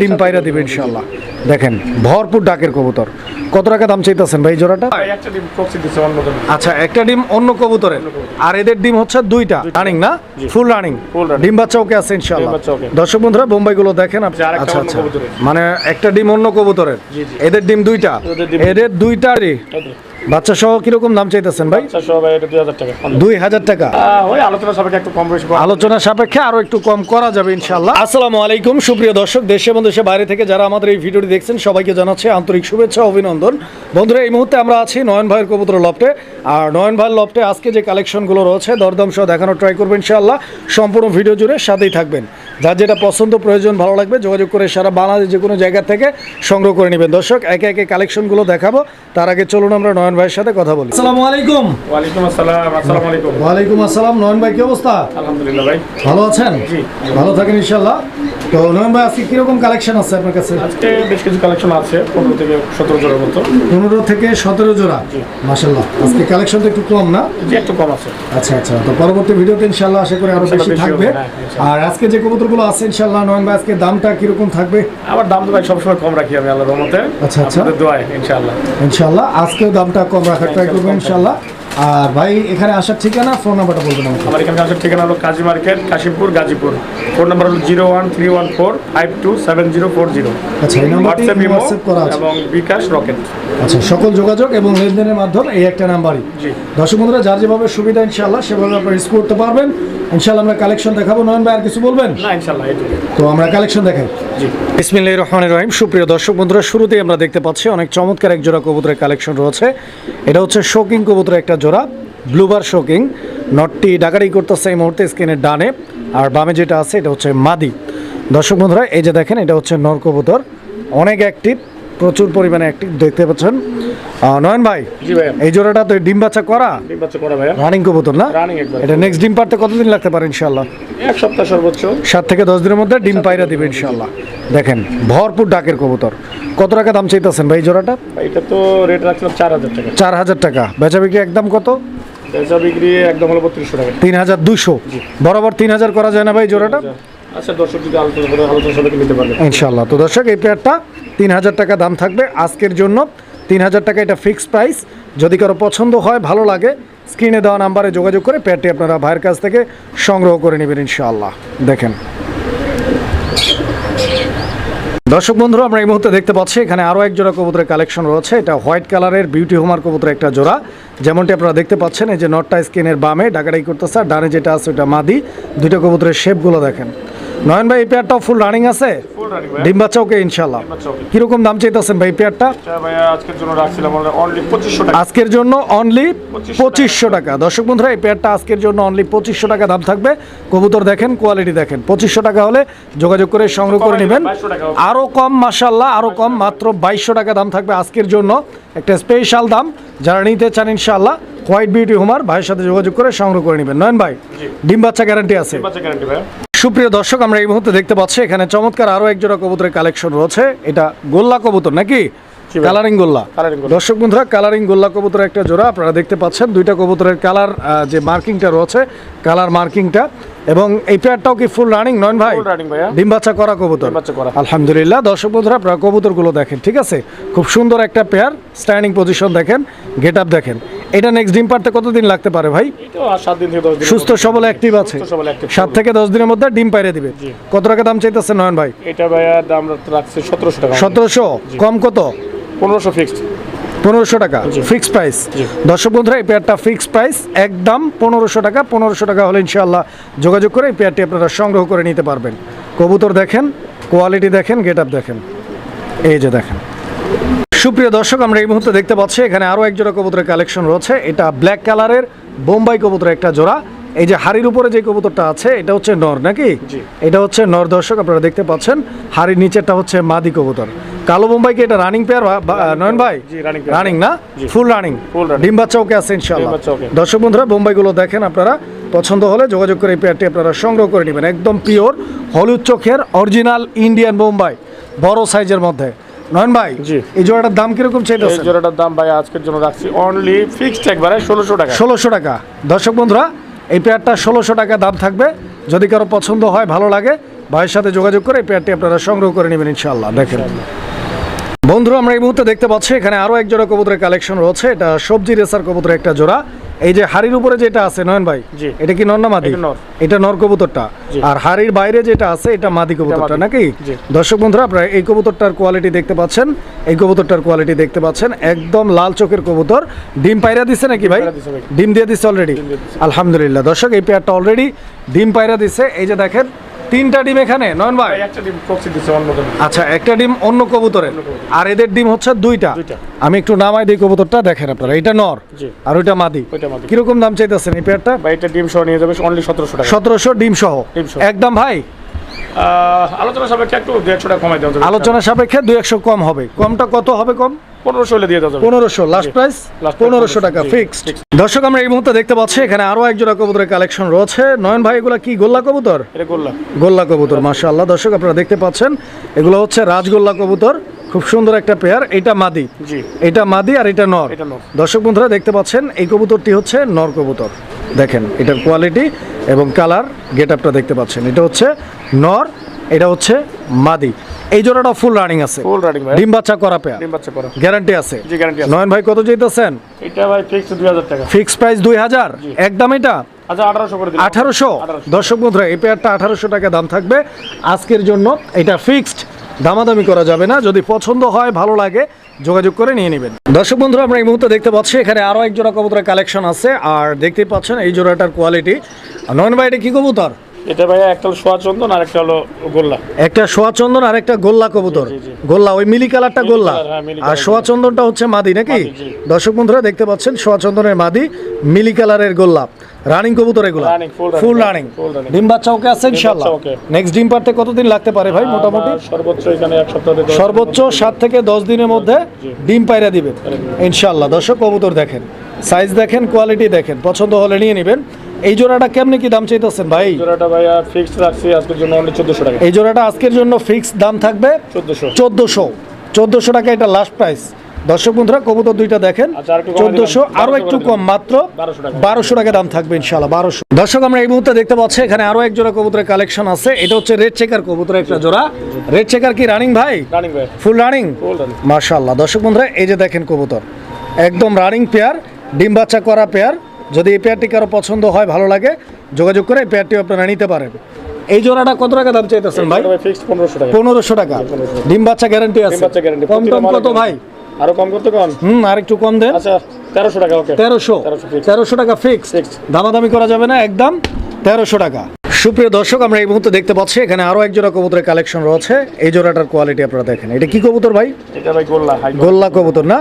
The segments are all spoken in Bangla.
ডিম পায়রা দিবে ইনশাল্লাহ দেখেন ভরপুর ডাকের কবুতর। কত টাকা দাম চাইতেছেন ভাই জোড়াটা? ভাই একটা ডিম প্রক্সি দিচ্ছে অন্য জন আচ্ছা একটা ডিম অন্য কবুতরের। আর এদের ডিম হচ্ছে দুইটা। রানিং না? ফুল রানিং ডিম বাচ্চা ওকে আছে ইনশাল্লাহ দর্শক বন্ধুরা বোম্বাই গুলো দেখেন আচ্ছা অন্য আচ্ছা। কবুতরের। মানে একটা ডিম অন্য কবুতরের। জি, জি। এদের ডিম দুইটা। এদের দুইটারই। বাচ্চা সহ কীরকম দাম চাইতেছেন ভাই? দুই হাজার টাকা। আলোচনা সাপেক্ষে আরও একটু কম করা যাবে ইনশাল্লাহ আসসালামু আলাইকুম সুপ্রিয় দর্শক দেশে এবং দেশের বাইরে থেকে যারা আমাদের এই ভিডিওটি দেখছেন সবাইকে জানাচ্ছি আন্তরিক শুভেচ্ছা অভিনন্দন। বন্ধুরা এই মুহূর্তে আমরা আছি নয়ন ভাইয়ের কবুতর লফটে। আর নয়ন ভাইয়ের লফটে আজকে যে কালেকশনগুলো রয়েছে দরদাম সহ দেখানোর ট্রাই করবেন ইনশাল্লাহ সম্পূর্ণ ভিডিও জুড়ে সাথেই থাকবেন। যার যেটা পছন্দ প্রয়োজন ভালো লাগবে যোগাযোগ করে সারা বাংলাদেশ যে কোনো জায়গা থেকে সংগ্রহ করে নেবেন। দর্শক একে একে কালেকশনগুলো দেখাবো। তার আগে চলুন আমরা নয়ন ভাইয়ের সাথে কথা বলি। আসসালামু আলাইকুম। ওয়ালাইকুম আসসালাম আসসালামু আলাইকুম। ওয়ালাইকুম আসসালাম। নয়ন ভাই কি অবস্থা? আলহামদুলিল্লাহ ভাই। ভালো আছেন? জি। ভালো থাকেন ইনশাল্লাহ তো নয়ন ভাই আজকে কীরকম কালেকশন আছে আপনার কাছে? আজকে বেশ কিছু কালেকশন আছে পনেরো থেকে সতেরো জোড়ার মতো। পনেরো থেকে সতেরো জোড়া? জি। মাসাল্লাহ আজকে কালেকশন তো একটু কম না? যে একটু কম আছে। আচ্ছা আচ্ছা। তো পরবর্তী ভিডিওতে ইনশাল্লাহ আশা করি আরও বেশি থাকবে। হ্যাঁ। আর আজকে যে কবুতরগুলো আছে ইনশাল্লাহ নয়ন ভাই আজকে দামটা কীরকম থাকবে? আমার দাম তো ভাই সবসময় কম রাখি আমি আল্লাহর রহমতে। আচ্ছা, আচ্ছা। দোয়ায় ইনশাআল্লাহ। ইনশাল্লাহ আজকেও দামটা কম রাখার ট্রাই করব ইনশাল্লাহ আর ভাই এখানে আসার ঠিকানা? ফোন নাম্বারটা বলবেন আমাকে। আমার এখানে আসার ঠিকানা হলো Kazi market Kashimpur Gazipur. Phone number হলো zero one three one four five two seven zero four zero. আচ্ছা এই নাম্বারটি হোয়াটসঅ্যাপ করা আছে। এবং বিকাশ রকেট। আচ্ছা সকল যোগাযোগ এবং লেনদেনের মাধ্যমে এই একটা নাম্বারই। জি। দর্শক বন্ধুরা যার যেভাবে সুবিধা ইনশাল্লাহ সেভাবে আপনারা ইউজ করতে পারবেন। ইনশাল্লাহ আমরা কালেকশন দেখাবো। নয়ন ভাই আর কিছু বলবেন? না ইনশাল্লাহ এইটুকু তো। আমরা কালেকশন দেখাই। জি। রহমানের রহিম। সুপ্রিয় দর্শক বন্ধুরা শুরুতেই আমরা দেখতে পাচ্ছি অনেক চমৎকার এক জোড়া কবুতরের কালেকশন রয়েছে। এটা হচ্ছে শোকিং কবুতরের একটা জোড়া ব্লুবার শোকিং নটটি ডাকারি করতেছে এই মুহূর্তে স্ক্রিনের ডানে, আর বামে যেটা আছে, এটা হচ্ছে মাদি। দর্শক বন্ধুরা, এই যে দেখেন, এটা হচ্ছে নরকবুতর অনেক অ্যাক্টিভ প্রচুর পরিমাণে অ্যাক্টিভ দেখতে পাচ্ছেন। নয়ন ভাই এই জোড়াটা তো ডিম বাচ্চা করা? ডিম বাচ্চা করা ভাইয়া। রানিং কবুতর না? রানিং একবার এটা নেক্সট ডিম পারতে কতদিন লাগতে পারে ইনশাল্লাহ এক সপ্তাহ সর্বোচ্চ। সাত থেকে দশ দিনের মধ্যে ডিম পাইরা দিবে ইনশাল্লাহ দেখেন ভরপুর ডাকের কবুতর। কত টাকা দাম চাইতেছেন ভাই জোড়াটা? এটা তো রেট রাখছিলাম চার হাজার টাকা। চার হাজার টাকা। বেচা বিক্রি একদম কত? বেচা বিক্রি একদম হলো বত্রিশশো টাকা। তিন হাজার দুশো বরাবর তিন হাজার করা যায় না ভাই জোড়াটা? আচ্ছা ইনশাল্লাহ তো দর্শক, এই পেয়ারটা তিন হাজার টাকা দাম থাকবে আজকের জন্য। তিন হাজার টাকা এটা ফিক্সড প্রাইস যদি কারও পছন্দ হয়, ভালো লাগে স্ক্রিনে দেওয়া নাম্বারে যোগাযোগ করে পেয়ারটি আপনারা ভাইয়ের কাছ থেকে সংগ্রহ করে নেবেন ইনশাআল্লাহ। দেখেন। দর্শক বন্ধুরা, আমরা এই মুহূর্তে দেখতে পাচ্ছি, এখানে আরও এক জোড়া কবুতরের কালেকশন রয়েছে। এটা হোয়াইট কালারের বিউটি হোমার কবুতরের একটা জোড়া। যেমনটি আপনারা দেখতে পাচ্ছেন, এই যে নটটা স্কিনের বামে ডাকাডাই করতেছে, আর ডানে যেটা আছে ওটা মাদি। দুটো কবুতরের শেপগুলো দেখেন। নয়ন ভাই এই পেয়ারটাও ফুল রানিং আছে? ফুল রানি ভাই। ডিম বাচ্চা ওকে ইনশাল্লাহ কীরকম দাম চাইতেছেন ভাই পেয়ারটা আচ্ছা আজকের জন্য অনলি পঁচিশশো টাকা। আজকের জন্য অনলি 2500 পঁচিশশো টাকা। দর্শক বন্ধুরা এই পেয়ারটা আজকের জন্য অনলি পঁচিশশো টাকা দাম থাকবে। কবুতর দেখেন কোয়ালিটি দেখেন। পঁচিশশো টাকা হলে যোগাযোগ করে সংগ্রহ করে নেবেন দিবেন, 2200 টাকা হবে। আরও কম মাসাল্লাহ আরও কম মাত্র বাইশশো টাকা দাম থাকবে আজকের জন্য। একটা স্পেশাল দাম। যারা নিতে চান ইনশাল্লাহ হোয়াইট বিউটি হোমার ভাইয়ের সাথে যোগাযোগ করে সংগ্রহ করে নেবেন। নয়ন ভাই। ডিম বাচ্চা গ্যারান্টি আছে। সুপ্রিয় দর্শক আমরা এই মুহূর্তে দেখতে পাচ্ছি এখানে চমৎকার আরও এক জোড়া কবুতরের কালেকশন রয়েছে। এটা গোল্লা কবুতর নাকি? কালারিং গোল্লা। দর্শক বন্ধুরা কালারিং গোল্লা কবুতরের একটা জোড়া আপনারা দেখতে পাচ্ছেন দুইটা কবুতরের কালার যে মার্কিংটা রয়েছে কালার মার্কিংটা এবং এই পেয়ারটাও কি ফুল রানিং নয়ন ভাই। ডিম বাচ্চা করা কবুতর। আলহামদুলিল্লাহ। দর্শক বন্ধুরা আপনারা কবুতরগুলো দেখেন ঠিক আছে? খুব সুন্দর একটা পেয়ার স্ট্যান্ডিং পজিশন দেখেন গেট আপ দেখেন। এটা নেক্সট ডিম পারতে কতদিন লাগতে পারে ভাই? সুস্থ সবল অ্যাক্টিভ আছে। সাত থেকে দশ দিনের মধ্যে ডিম পাইরে দিবে। কত টাকা দাম চাইতেছে নয়ন ভাই? এটা ভাইয়া দাম রাখছে সতেরোশো টাকা। সতেরোশো? কম কত? পনেরোশো ফিক্সড পনেরোশো টাকা। Fixed price. দর্শক বন্ধুরা এই পেয়ারটা ফিক্সড প্রাইস একদম পনেরোশো টাকা। পনেরোশো টাকা হলে ইনশাল্লাহ যোগাযোগ করে এই পেয়ারটি আপনারা সংগ্রহ করে নিতে পারবেন। কবুতর দেখেন কোয়ালিটি দেখেন গেট আপ দেখেন। এই যে দেখেন। সুপ্রিয় দর্শক আমরা এই মুহূর্তে দেখতে পাচ্ছি এখানে আরও এক জোড়া কবুতরের কালেকশন রয়েছে। এটা ব্ল্যাক কালারের বোম্বাই কবুতরের একটা জোড়া। এই যে হাড়ির উপরে যে কবুতরটা আছে এটা হচ্ছে নর নাকি? এটা হচ্ছে নর দর্শক আপনারা দেখতে পাচ্ছেন। হাড়ির নিচেরটা হচ্ছে মাদি কবুতর। কালো বোম্বাই কি এটা রানিং পেয়ার নয়ন ভাই। রানিং না? Full running. ডিম বাচ্চা ওকে আছে okay। দর্শক বন্ধুরা বোম্বাইগুলো দেখেন আপনারা। পছন্দ হলে যোগাযোগ করে এই পেয়ারটি আপনারা সংগ্রহ করে নেবেন। একদম পিওর হলুদ চোখের অরিজিনাল ইন্ডিয়ান বোম্বাই বড় সাইজের মধ্যে। নয়ন ভাই জি। এই জোড়াটার দাম কীরকম এই জোড়াটার দাম ভাই আজকের জন্য রাখছি অনলি ফিক্সড একবারে ষোলোশো টাকা। ষোলোশো টাকা। দর্শক বন্ধুরা এই পেয়ারটা ষোলোশো টাকা দাম থাকবে। যদি কারও পছন্দ হয় ভালো লাগে ভাইয়ের সাথে যোগাযোগ করে এই পেয়ারটি আপনারা সংগ্রহ করে নেবেন ইনশাআল্লাহ। দেখেন। বন্ধুরা আমরা এই মুহূর্তে দেখতে পাচ্ছি এখানে আরও এক জোড়া কবুতরের কালেকশন রয়েছে। এটা সবজি রেসার কবুতরের একটা জোড়া। এই যে হাড়ির উপরে যেটা আছে নয়ন ভাই এটা কি নর না মাদি? এটা নর। কবুতরটা। আর হাড়ির বাইরে যেটা আছে এটা মাদি কবুতরটা নাকি? দর্শক বন্ধুরা আপনারা এই কবুতরটার কোয়ালিটি দেখতে পাচ্ছেন এই কবুতরটার কোয়ালিটি দেখতে পাচ্ছেন। একদম লাল চোখের কবুতর। ডিম পায়রা দিছে নাকি ভাই। ডিম দিয়ে দিছে অলরেডি আলহামদুলিল্লাহ। দর্শক এই পেয়ারটা অলরেডি ডিম পায়রা দিছে। এই যে দেখেন তিনটা ডিম এখানে নয়ন ভাই? ভাই একটা ডিম অন্য আচ্ছা একটা ডিম অন্য কবুতরের। আর এদের ডিম হচ্ছে দুইটা। আমি একটু নামাই দিই কবুতরটা দেখেন আপনারা এটা নর আর ওইটা মাদি। কীরকম দাম চাইতেছেন এই পেয়ারটা? ভাই এটা ডিম সহ নিয়ে যাবে অনলি সতেরোশো টাকা। সতেরোশো ডিম সহ। একদম ভাই? আলোচনা সাপেক্ষে একটু দু একশো টাকা কমাই দেওয়া আলোচনা সাপেক্ষে দুই একশো কম হবে। কমটা কত হবে কম? পনেরোশো হলে দিয়ে দেওয়া পনেরোশো লাস্ট প্রাইস পনেরোশো টাকা ফিক্সড দর্শক আমরা এই মুহূর্তে দেখতে পাচ্ছি এখানে আরও এক জোড়া কবুতরের কালেকশন রয়েছে। নয়ন ভাই এগুলা কি গোল্লা কবুতর? গোল্লা। কবুতর মাশাআল্লাহ। দর্শক আপনারা দেখতে পাচ্ছেন এগুলো হচ্ছে রাজগোল্লা কবুতর। খুব সুন্দর একটা পেয়ার এটা মাদি। এটা মাদি আর এটা নর। এটা নর। দর্শক বন্ধুরা দেখতে পাচ্ছেন এই কবুতরটি হচ্ছে নর কবুতর। দেখেন এটার কোয়ালিটি এবং কালার গেট আপটা দেখতে পাচ্ছেন। এটা হচ্ছে নর এটা হচ্ছে মাদি। এই জোড়াটা ফুল রানিং আছে। ফুল রানিং ভাই। ডিম বাচ্চা করা পেয়ার ডিম বাচ্চা করা। গ্যারান্টি আছে। জি গ্যারান্টি আছে। নয়ন ভাই কত যেতেছেন এটা ভাই ফিক্স দুই হাজার টাকা। ফিক্স প্রাইস দুই হাজার? একদম এটা? আচ্ছা আঠারোশো করে দিন আঠারোশো? দর্শক বন্ধুরা এই পেয়ারটা আঠারোশো টাকা দাম থাকবে। আজকের জন্য এটা ফিক্সড দামাদামি করা যাবে না। যদি পছন্দ হয় ভালো লাগে যোগাযোগ করে নিয়ে নেবেন। দর্শক বন্ধুরা আমরা এই মুহূর্তে দেখতে পাচ্ছি এখানে আরও এক জোড়া কবুতরের কালেকশন আছে। আর দেখতেই পাচ্ছেন এই জোড়াটার কোয়ালিটি নয়ন ভাই এটা কি কবুতর? এটা ভাই একটা হলো সোয়া চন্দন আর একটা হলো গোল্লা। একটা সোয়া চন্দন আর একটা গোল্লা কবুতর। গোল্লা ওই মিলি কালারটা গোল্লা। হ্যাঁ, আর সোয়া চন্দনটা হচ্ছে মাদি নাকি? দর্শক বন্ধুরা দেখতে পাচ্ছেন সোয়া চন্দনের মাদি মিলি কালারের গোল্লা। রানিং কবুতর এগুলো। ফুল রানিং ডিম বাচ্চা ওকে আছে ইনশাআল্লাহ। নেক্সট ডিম পারতে কতদিন লাগতে পারে ভাই মোটামুটি? সর্বোচ্চ এখানে এক সপ্তাহ সর্বোচ্চ সাত থেকে দশ দিনের মধ্যে ডিম পায়রা দিবেন। ইনশাআল্লাহ। দর্শক কবুতর দেখেন। সাইজ দেখেন কোয়ালিটি দেখেন। পছন্দ হলে নিয়ে নেবেন। এই জোড়াটা কেমনে কি দাম চাইতেছেন ভাই? জোড়াটা ভাই ফিক্স রাখছি আজকের জন্য অনলি চোদ্দশো টাকা। এই জোড়াটা আজকের জন্য ফিক্স দাম থাকবে চোদ্দশো। চোদ্দোশো। চোদ্দোশো টাকা এটা লাস্ট প্রাইস দর্শক বন্ধুরা কবুতর দুইটা দেখেন। আচ্ছা, চোদ্দোশো। আরও একটু কম মাত্র বারোশো টাকা। দাম থাকবে ইনশাল্লাহ বারোশো। দর্শক আমরা এই মুহূর্তে দেখতে পাচ্ছি এখানে আরও এক জোড়া কবুতরের কালেকশন আছে। এটা হচ্ছে রেড চেকার কবুতরের একটা জোড়া। রেড চেকার কি রানিং ভাই? ফুল রানিং ফুল রানিং মার্শাল্লাহ দর্শক বন্ধুরা এই যে দেখেন কবুতর। একদম রানিং পেয়ার ডিম বাচ্চা করা পেয়ার যদি এই পেয়ারটি কারও পছন্দ হয় ভালো লাগে যোগাযোগ করে এই পেয়ারটি আপনারা নিতে পারেন। এই জোড়াটা কত টাকা দাম চাইতেছেন ভাই? পনেরোশো টাকা। ডিম বাচ্চা গ্যারান্টি আছে। কম টম কত ভাই? আরও কম করতে কম হুম আর একটু কম দেন। আচ্ছা তেরোশো টাকা ওকে। তেরোশো। 1300 তেরোশো টাকা ফিক্সড। দামাদামি করা যাবে না একদম তেরোশো টাকা। সুপ্রিয় দর্শক আমরা এই মুহূর্তে দেখতে পাচ্ছি এখানে আরও এক জোড়া কবুতরের কালেকশন রয়েছে। এই জোড়াটার কোয়ালিটি আপনারা দেখেন। এটা কি কবুতর ভাই? এটা ভাই গোল্লা গোল্লা কবুতর না?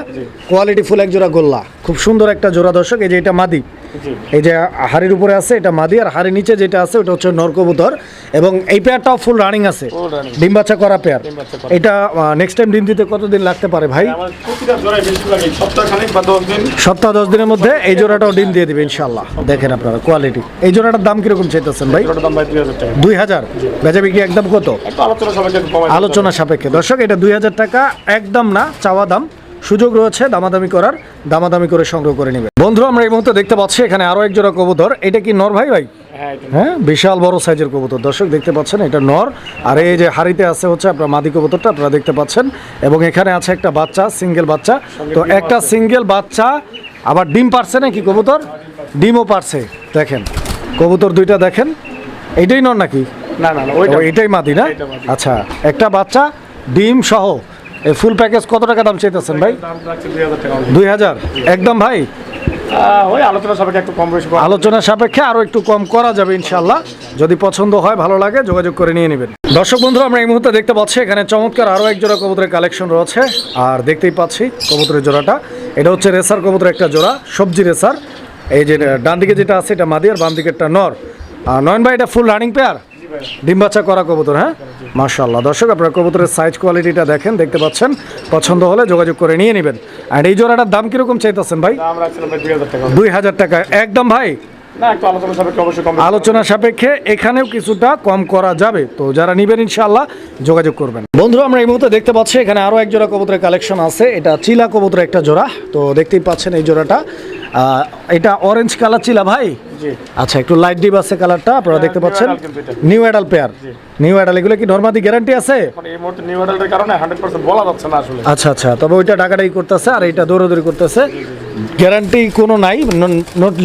কোয়ালিটি ফুল এক জোড়া গোল্লা। খুব সুন্দর একটা জোড়া দর্শক এই যে এটা মাদি। এই যে হাড়ির উপরে আছে এটা মাদি আর হাড়ির নিচে যেটা আছে ওটা হচ্ছে নর কবুতর এবং এই পেয়ারটাও ফুল রানিং আছে। ডিম বাচ্চা করা পেয়ার। এটা নেক্সট টাইম ডিম দিতে কতদিন লাগতে পারে ভাই? সপ্তাহ দশ দিনের মধ্যে এই জোড়াটাও ডিম দিয়ে দিবে ইনশাল্লাহ দেখেন আপনারা কোয়ালিটি এই জোড়াটার দাম কীরকম চাইতেছেন ভাই? দুই হাজার বেচা বিক্রি একদম কত? আলোচনা সাপেক্ষে। দর্শক এটা দুই হাজার টাকা একদম না চাওয়া দাম। সুযোগ রয়েছে দামাদামি করার দামাদামি করে সংগ্রহ করে নেবে। বন্ধু আমরা এই মুহূর্তে দেখতে পাচ্ছি এখানে আরও এক জোড়া কবুতর। এটা কি নর ভাই ভাই? হ্যাঁ হ্যাঁ বিশাল বড় সাইজের কবুতর। দর্শক দেখতে পাচ্ছেন এটা নর। আর এই যে হাড়িতে আছে হচ্ছে আপনার মাদি কবুতরটা আপনারা দেখতে পাচ্ছেন। এবং এখানে আছে একটা বাচ্চা সিঙ্গেল বাচ্চা। তো একটা সিঙ্গেল বাচ্চা আবার ডিম পারছে নাকি কবুতর? ডিমও পারছে দেখেন। কবুতর দুইটা দেখেন। এইটাই নর নাকি? না না এটাই মাদি না? আচ্ছা একটা বাচ্চা ডিম সহ। এই ফুল প্যাকেজ কত টাকা দাম চাইতেছেন ভাই? দুই হাজার? একদম ভাই? ওই আলোচনা সবাইকে একটু কম বেশি আলোচনা সাপেক্ষে আরও একটু কম করা যাবে ইনশাল্লাহ যদি পছন্দ হয় ভালো লাগে যোগাযোগ করে নিয়ে নেবেন। দর্শক বন্ধু আমরা এই মুহূর্তে দেখতে পাচ্ছি এখানে চমৎকার আরও এক জোড়া কবুতরের কালেকশন রয়েছে। আর দেখতেই পাচ্ছি কবুতরের জোড়াটা। এটা হচ্ছে রেসার কবুতরের একটা জোড়া সবজি রেসার। এই যে ডান দিকে যেটা আছে এটা মাদি আর বাম দিকেরটা নর। আর নয়ন ভাই এটা ফুল রানিং পেয়ার ডিম বাচ্চা করা কবুতর হ্যাঁ? মাশাল্লাহ দর্শক আপনারা কবুতরের সাইজ কোয়ালিটিটা দেখেন দেখতে পাচ্ছেন। পছন্দ হলে যোগাযোগ করে নিয়ে নেবেন। আর এই জোড়াটার দাম কীরকম চাইতেছেন ভাই? দুই হাজার টাকা। একদম ভাই? আলোচনা সাপেক্ষে এখানেও কিছুটা কম করা যাবে। তো যারা নিবেন ইনশাল্লাহ যোগাযোগ করবেন। বন্ধুরা আমরা এই মুহূর্তে দেখতে পাচ্ছি এখানে আরও এক জোড়া কবুতরের কালেকশন আছে। এটা চিলা কবুতরের একটা জোড়া। তো দেখতেই পাচ্ছেন এই জোড়াটা। এটা অরেঞ্জ কালার ছিল ভাই? আচ্ছা একটু লাইট ডিপ আছে কালারটা আপনারা দেখতে পাচ্ছেন। এটা। New adult pair new adult এগুলো কি নর্মাদি গ্যারান্টি আছে? এই মুহূর্তে নিউ মডেলের কারণে হান্ড্রেড পার্সেন্ট বলা যাচ্ছে না আসলে। আচ্ছা আচ্ছা তবে ওইটা টাকাটাই করতেছে আর এইটা দৌড়াদৌড়ি করতেছে। গ্যারান্টি কোনো নাই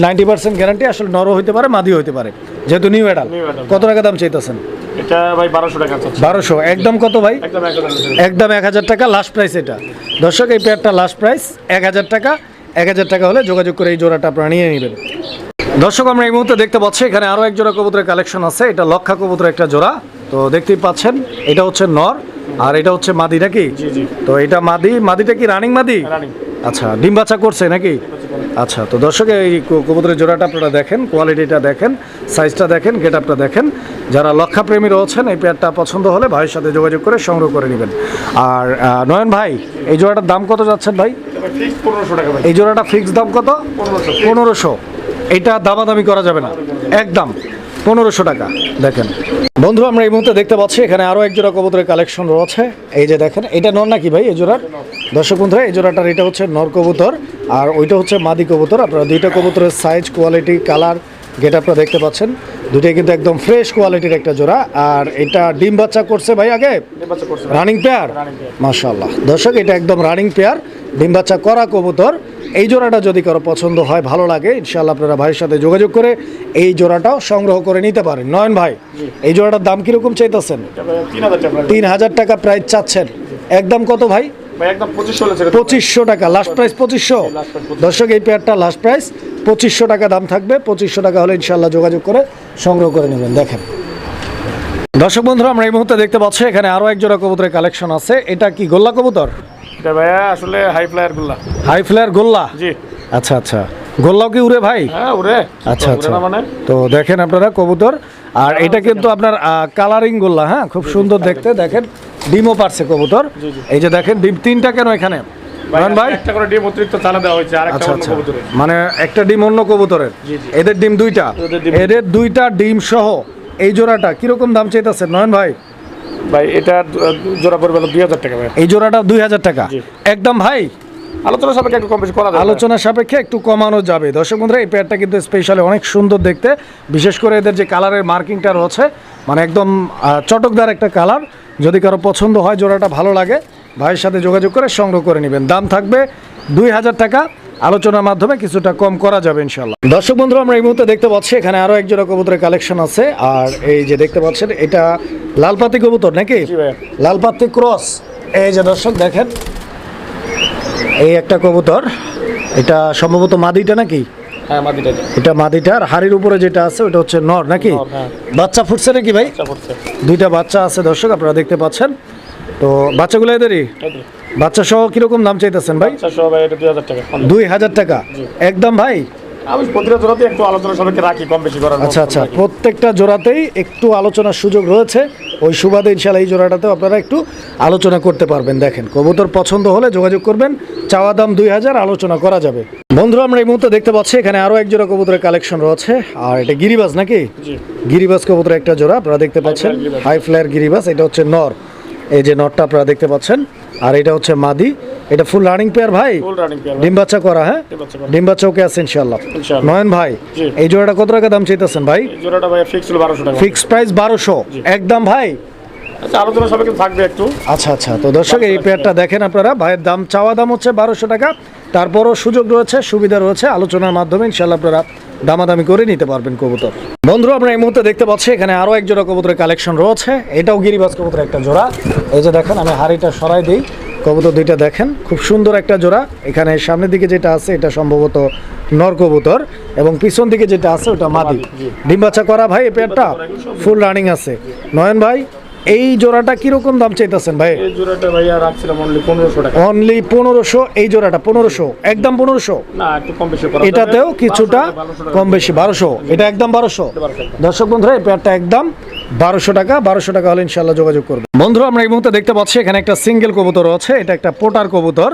নাইনটি পার্সেন্ট গ্যারান্টি আসলে নরও হইতে পারে মাদিও হইতে পারে। যেহেতু নিউ অ্যাডাল কত টাকা দাম চাইতেছেন? এটা ভাই বারোশো টাকা বারোশো। একদম কত ভাই? একদম এক হাজার। টাকা লাস্ট প্রাইস এটা। দর্শক এই পেয়ারটা লাস্ট প্রাইস এক হাজার টাকা। এক হাজার টাকা হলে যোগাযোগ করে এই জোড়াটা আপনারা নিয়ে নেবেন। দর্শক আমরা এই মুহূর্তে দেখতে পাচ্ছি এখানে আরও এক জোড়া কবুতরের কালেকশন আছে। এটা লক্ষা কবুতরের একটা জোড়া। তো দেখতেই পাচ্ছেন এটা হচ্ছে নর আর এটা হচ্ছে মাদি নাকি? তো এটা মাদি। মাদিটা কি রানিং মাদি? আচ্ছা ডিম বাচ্চা করছে নাকি? আচ্ছা তো দর্শক এই কবুতরের জোড়াটা আপনারা দেখেন কোয়ালিটিটা দেখেন সাইজটা দেখেন গেট আপটা দেখেন। যারা লক্ষা প্রেমী রয়েছেন এই পেয়ারটা পছন্দ হলে ভাইয়ের সাথে যোগাযোগ করে সংগ্রহ করে নেবেন। আর নয়ন ভাই এই জোড়াটার দাম কত যাচ্ছেন ভাই? পনেরোশো টাকা এই জোড়াটা ফিক্স দাম কত? পনেরোশো। পনেরোশো। এটা দামাদামি করা যাবে না। একদম। পনেরোশো টাকা দেখেন। বন্ধু আমরা এই মুহূর্তে দেখতে পাচ্ছি এখানে আরও এক জোড়া কবুতরের কালেকশন রয়েছে। এই যে দেখেন এটা নর নাকি ভাই এই জোড়ার? দর্শক বন্ধুরা এই জোড়াটার এটা হচ্ছে নর কবুতর আর ওইটা হচ্ছে মাদি কবুতর। আপনারা দুইটা কবুতরের সাইজ কোয়ালিটি কালার গেট আপনারা দেখতে পাচ্ছেন। দুইটাই কিন্তু একদম ফ্রেশ কোয়ালিটির একটা জোড়া আর এটা ডিম বাচ্চা করছে ভাই আগে? Running pair. মাশাল্লাহ দর্শক এটা একদম রানিং পেয়ার ডিম বাচ্চা করা কবুতর। এই জোড়াটা যদি কারও পছন্দ হয়, ভালো লাগে ইনশাল্লাহ আপনারা ভাইয়ের সাথে যোগাযোগ করে এই জোড়াটাও সংগ্রহ করে নিতে পারেন। নয়ন ভাই, এই জোড়াটার দাম কীরকম চাইতেছেন? তিন হাজার টাকা প্রাইস চাচ্ছেন। একদম কত ভাই? পঁচিশশো টাকা। লাস্ট প্রাইস পঁচিশশো last price 2500 দর্শক, এই পেয়ারটা লাস্ট প্রাইস পঁচিশশো টাকা দাম থাকবে। পঁচিশশো টাকা হলে ইনশাল্লাহ যোগাযোগ করে সংগ্রহ করে নেবেন। দেখেন। দর্শক বন্ধুরা, আমরা এই মুহূর্তে দেখতে পাচ্ছি, এখানে আরও এক জোড়া কবুতরের কালেকশন আছে। এটা কি গোল্লা কবুতর? এটা ভাইয়া আসলে হাই ফ্লায়ারগুলা হাই ফ্লেয়ার গোল্লা? জি। আচ্ছা আচ্ছা। গোল্লাও কি উড়ে ভাই? হ্যাঁ ওরে আচ্ছা আচ্ছা। মানে? তো দেখেন আপনারা কবুতর। আর এটা কিন্তু আপনার কালারিং গোল্লা হ্যাঁ? খুব সুন্দর দেখতে। দেখেন ডিমও পারছে কবুতর। এই যে দেখেন ডিম তিনটা কেন এখানে? ভাই একটা করে ডিম অতিরিক্ত চালা দেওয়া হয়েছে আর একটা আচ্ছা অন্য আচ্ছা। কবুতরের। মানে একটা ডিম অন্য কবুতরের। এদের ডিম দুইটা। এদের এদের দুইটা ডিম সহ এই জোড়াটা কীরকম দাম চাইতেছে নয়ন ভাই? ভাই এটা জোড়া পড়বে দুই হাজার টাকা ভাই। এই জোড়াটা দুই হাজার টাকা? একদম ভাই? আলোচনা সাপেক্ষে একটু কম বেশি করা যাবে। আলোচনা সাপেক্ষে একটু কমানো যাবে। দর্শক বন্ধুরা এই পেয়ারটা কিন্তু স্পেশালি অনেক সুন্দর দেখতে। বিশেষ করে এদের যে কালারের মার্কিংটা রয়েছে মানে একদম চটকদার একটা কালার যদি কারও পছন্দ হয় জোড়াটা ভালো লাগে ভাইয়ের সাথে যোগাযোগ করে সংগ্রহ করে নেবেন। দাম থাকবে দুই হাজার টাকা। আলোচনার মাধ্যমে কিছুটা কম করা যাবে ইনশাল্লাহ দর্শক বন্ধু আমরা এই মুহূর্তে দেখতে পাচ্ছি এখানে আরও এক জোড়া কবুতরের কালেকশন আছে। আর এই যে দেখতে পাচ্ছেন এটা লালপাতি কবুতর নাকি? লালপাতি ক্রস। এই যে দর্শক দেখেন এই একটা কবুতর। এটা সম্ভবত মাদিটা নাকি? হ্যাঁ এটা মাদিটার হাড়ির উপরে যেটা আছে ওটা হচ্ছে নর নাকি? হ্যাঁ। বাচ্চা ফুটছে নাকি ভাই? দুইটা বাচ্চা আছে দর্শক আপনারা দেখতে পাচ্ছেন। তো বাচ্চাগুলো এদেরই? বাচ্চা সহ কীরকম দাম চাইতেছেন ভাই? দুই হাজার টাকা। একদম ভাই? আমি প্রতিটা জোড়াতে একটু আলোচনা সাপেক্ষে রাখি কম বেশি করার আচ্ছা আচ্ছা। প্রত্যেকটা জোড়াতেই একটু আলোচনার সুযোগ রয়েছে। ওই সুবাদে ইনশাল্লাহ এই জোড়াটাতেও আপনারা একটু আলোচনা করতে পারবেন দেখেন। কবুতর পছন্দ হলে যোগাযোগ করবেন। চাওয়া দাম দুই হাজার আলোচনা করা যাবে। বন্ধুরা আমরা এই মুহূর্তে দেখতে পাচ্ছি এখানে আরও এক জোড়া কবুতরের কালেকশন রয়েছে। আর এটা গিরিবাজ নাকি? জি। গিরিবাজ কবুতরের একটা জোড়া আপনারা দেখতে পাচ্ছেন। হাই ফ্লায়ার গিরিবাজ এটা হচ্ছে নর। এই যে নরটা আপনারা দেখতে পাচ্ছেন আর এটা হচ্ছে মাদি। এটা ফুল রানিং পেয়ার ভাই? ডিম বাচ্চা করা হ্যাঁ? ডিম বাচ্চা ওকে আছে ইনশাল্লাহ ইনশাআল্লাহ। নয়ন ভাই এই জোড়াটা কত টাকা দাম চাইতেছেন ভাই? জোড়াটা ভাই ফিক্স টাকা। ফিক্স প্রাইস বারোশো। একদম ভাই? আচ্ছা আলোচনা থাকবে একটু। আচ্ছা আচ্ছা। তো দর্শক এই পেয়ারটা দেখেন আপনারা। ভাইয়ের দাম চাওয়া দাম হচ্ছে বারোশো টাকা। তারপরও সুযোগ রয়েছে সুবিধা রয়েছে আলোচনার মাধ্যমে। ইনশাল্লাহ আপনারা দামাদামি করে নিতে পারবেন কবুতর। বন্ধুরা আমরা এই মুহূর্তে দেখতে পাচ্ছি এখানে আরও এক জোড়া কবুতরের কালেকশন রয়েছে। এটাও গিরিবাজ কবুতরের একটা জোড়া। এই যে দেখেন আমি হাড়িটা সরাই দিই। কবুতর দুইটা দেখেন খুব সুন্দর একটা জোড়া। এখানে সামনের দিকে যেটা আছে এটা সম্ভবত নর কবুতর। এবং পিছন দিকে যেটা আছে ওটা মাদি। ডিম বাচ্চা করা ভাই এই পেয়ারটা ফুল রানিং আছে। নয়ন ভাই এই জোড়াটা কীরকম দাম চাইতেছেন ভাই? এই জোড়াটা ভাইয়া রাখছিলাম অনলি পনেরোশো টাকা। অনলি পনেরোশো এই জোড়াটা পনেরোশো। একদম পনেরোশো? না একটু কম বেশি করা এটাতেও কিছুটা কম বেশি বারোশো। এটা একদম বারোশো। 1200 দর্শক বন্ধুরা এই পেয়ারটা একদম বারোশো টাকা বারোশো টাকা হলে ইনশাল্লাহ যোগাযোগ করবে বন্ধুরা আমরা এই মুহূর্তে দেখতে পাচ্ছি এখানে একটা সিঙ্গেল কবুতর আছে এটা একটা পোটার কবুতর।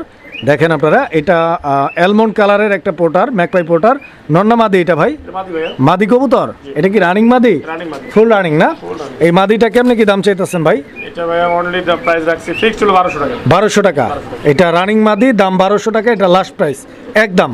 দেখেন আপনারা এটা অ্যালমন্ড কালারের একটা পোটার ম্যাকপাই পোটার। নন্না মাদি এটা ভাই? মাদি কবুতর? এটা কি রানিং মাদি? ফুল রানিং না? এই মাদিটা কেমনে কি দাম চাইতেছেন ভাই? বারোশো টাকা। এটা রানিং মাদি দাম বারোশো টাকা এটা লাস্ট প্রাইস একদম।